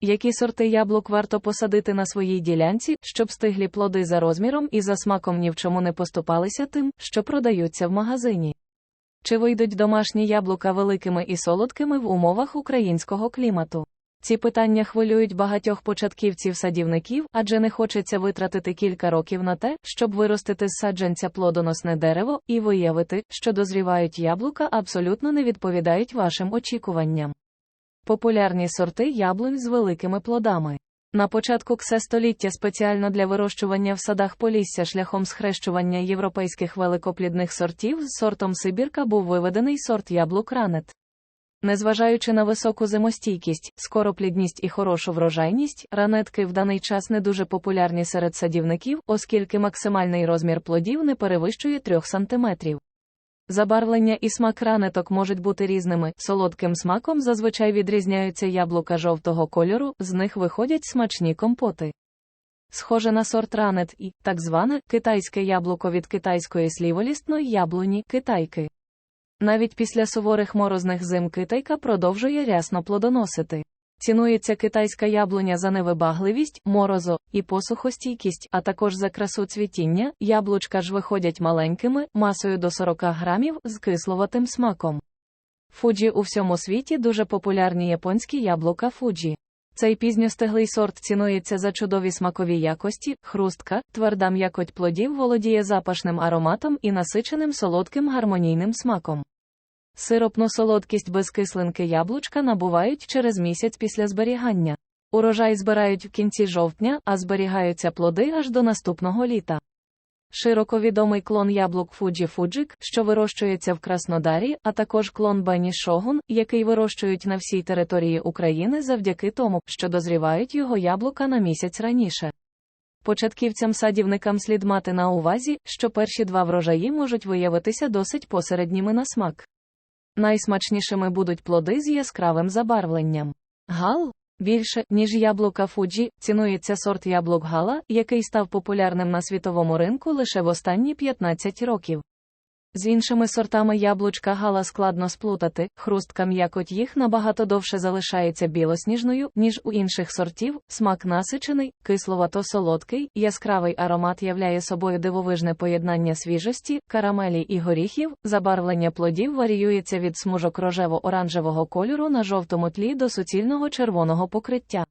Які сорти яблук варто посадити на своїй ділянці, щоб стиглі плоди за розміром і за смаком ні в чому не поступалися тим, що продаються в магазині? Чи вийдуть домашні яблука великими і солодкими в умовах українського клімату? Ці питання хвилюють багатьох початківців-садівників, адже не хочеться витратити кілька років на те, щоб виростити з саджанця плодоносне дерево і виявити, що дозрівають яблука абсолютно не відповідають вашим очікуванням. Популярні сорти яблунь з великими плодами. На початку ксе століття спеціально для вирощування в садах Полісся шляхом схрещування європейських великоплідних сортів з сортом Сибірка був виведений сорт яблук ранет. Незважаючи на високу зимостійкість, скороплідність і хорошу врожайність, ранетки в даний час не дуже популярні серед садівників, оскільки максимальний розмір плодів не перевищує 3 см. Забарвлення і смак ранеток можуть бути різними. Солодким смаком зазвичай відрізняються яблука жовтого кольору, з них виходять смачні компоти. Схоже на сорт ранет і так зване китайське яблуко від китайської сліволісної яблуні китайки. Навіть після суворих морозних зим китайка продовжує рясно плодоносити. Цінується китайська яблуня за невибагливість, морозо і посухостійкість, а також за красу цвітіння. Яблучка ж виходять маленькими, масою до 40 грамів з кисловатим смаком. Фуджі у всьому світі дуже популярні японські яблука фуджі. Цей пізньостиглий сорт цінується за чудові смакові якості, хрустка, тверда м'якоть плодів володіє запашним ароматом і насиченим солодким гармонійним смаком. Сиропну солодкість без кислинки яблучка набувають через місяць після зберігання. Урожай збирають в кінці жовтня, а зберігаються плоди аж до наступного літа. Широко відомий клон яблук Фуджі Фуджик, що вирощується в Краснодарі, а також клон Бені Шогун, який вирощують на всій території України завдяки тому, що дозрівають його яблука на місяць раніше. Початківцям-садівникам слід мати на увазі, що перші два врожаї можуть виявитися досить посередніми на смак. Найсмачнішими будуть плоди з яскравим забарвленням. Гал Більше, ніж яблука Фуджі, цінується сорт яблук Гала, який став популярним на світовому ринку лише в останні 15 років. З іншими сортами яблучка Гала складно сплутати, хрустка м'якоть їх набагато довше залишається білосніжною, ніж у інших сортів, смак насичений, кисловато-солодкий, яскравий аромат являє собою дивовижне поєднання свіжості, карамелі і горіхів, забарвлення плодів варіюється від смужок рожево-оранжевого кольору на жовтому тлі до суцільного червоного покриття.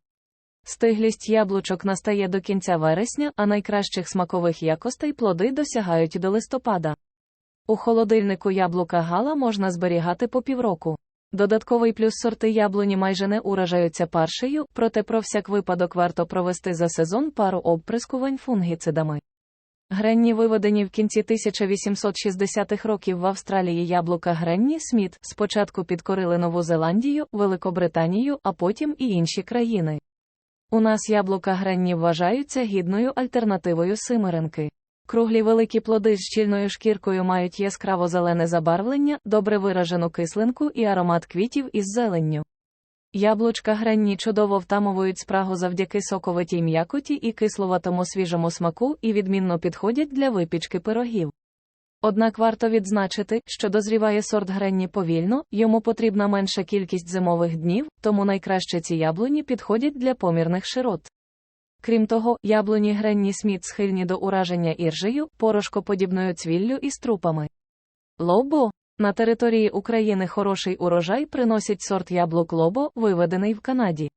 Стиглість яблучок настає до кінця вересня, а найкращих смакових якостей плоди досягають до листопада. У холодильнику яблука гала можна зберігати по півроку. Додатковий плюс сорти яблуні майже не уражаються паршею, проте про всяк випадок варто провести за сезон пару обприскувань фунгіцидами. Гренні виведені в кінці 1860-х років в Австралії яблука Гренні Сміт спочатку підкорили Нову Зеландію, Великобританію, а потім і інші країни. У нас яблука Гренні вважаються гідною альтернативою симиренки. Круглі великі плоди з щільною шкіркою мають яскраво зелене забарвлення, добре виражену кислинку і аромат квітів із зеленню. Яблучка гренні чудово втамовують спрагу завдяки соковитій м'якоті і кисловатому свіжому смаку і відмінно підходять для випічки пирогів. Однак варто відзначити, що дозріває сорт гренні повільно, йому потрібна менша кількість зимових днів, тому найкраще ці яблуні підходять для помірних широт. Крім того, яблуні гренні сміт схильні до ураження іржею, порошкоподібною цвіллю і струпами. Лобо на території України хороший урожай приносить сорт яблук лобо, виведений в Канаді.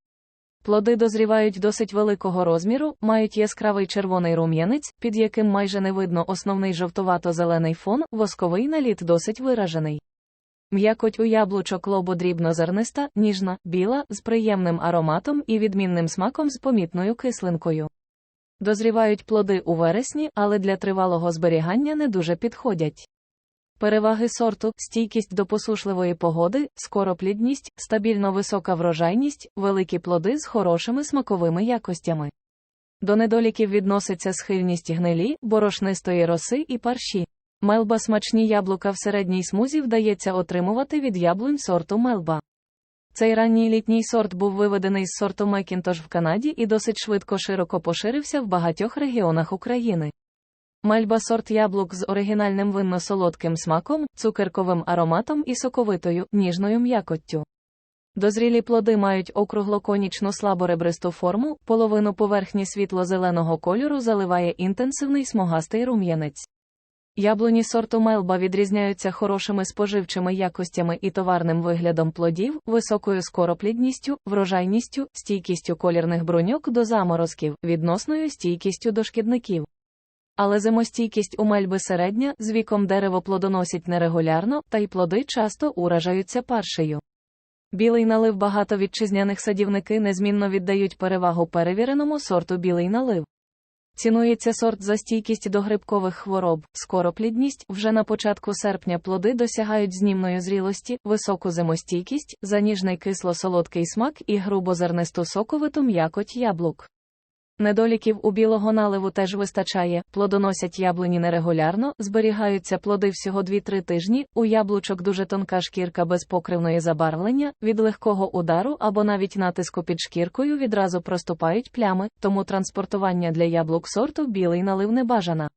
Плоди дозрівають досить великого розміру, мають яскравий червоний рум'янець, під яким майже не видно основний жовтувато-зелений фон, восковий наліт досить виражений. М'якоть у яблучок лобо дрібнозерниста, ніжна, біла, з приємним ароматом і відмінним смаком з помітною кислинкою. Дозрівають плоди у вересні, але для тривалого зберігання не дуже підходять. Переваги сорту, стійкість до посушливої погоди, скороплідність, стабільно висока врожайність, великі плоди з хорошими смаковими якостями. До недоліків відноситься схильність гнилі, борошнистої роси і парші. Мелба смачні яблука в середній смузі вдається отримувати від яблунь сорту мелба. Цей ранній літній сорт був виведений з сорту Мекінтош в Канаді і досить швидко широко поширився в багатьох регіонах України. Мельба сорт яблук з оригінальним винно-солодким смаком, цукерковим ароматом і соковитою, ніжною м'якоттю. Дозрілі плоди мають округлоконічну слаборебристу форму, половину поверхні світло-зеленого кольору заливає інтенсивний смугастий рум'янець. Яблуні сорту Мелба відрізняються хорошими споживчими якостями і товарним виглядом плодів, високою скороплідністю, врожайністю, стійкістю колірних бруньок до заморозків, відносною стійкістю до шкідників. Але зимостійкість у мельби середня, з віком дерево плодоносить нерегулярно, та й плоди часто уражаються паршею. Білий налив багато вітчизняних садівники незмінно віддають перевагу перевіреному сорту білий налив. Цінується сорт за стійкість до грибкових хвороб, скороплідність, вже на початку серпня плоди досягають знімної зрілості, високу зимостійкість, заніжний кисло-солодкий смак і грубозернисту соковиту м'якоть яблук. Недоліків у білого наливу теж вистачає, плодоносять яблуні нерегулярно, зберігаються плоди всього 2-3 тижні, у яблучок дуже тонка шкірка без покривної забарвлення, від легкого удару або навіть натиску під шкіркою відразу проступають плями, тому транспортування для яблук сорту білий налив не бажана.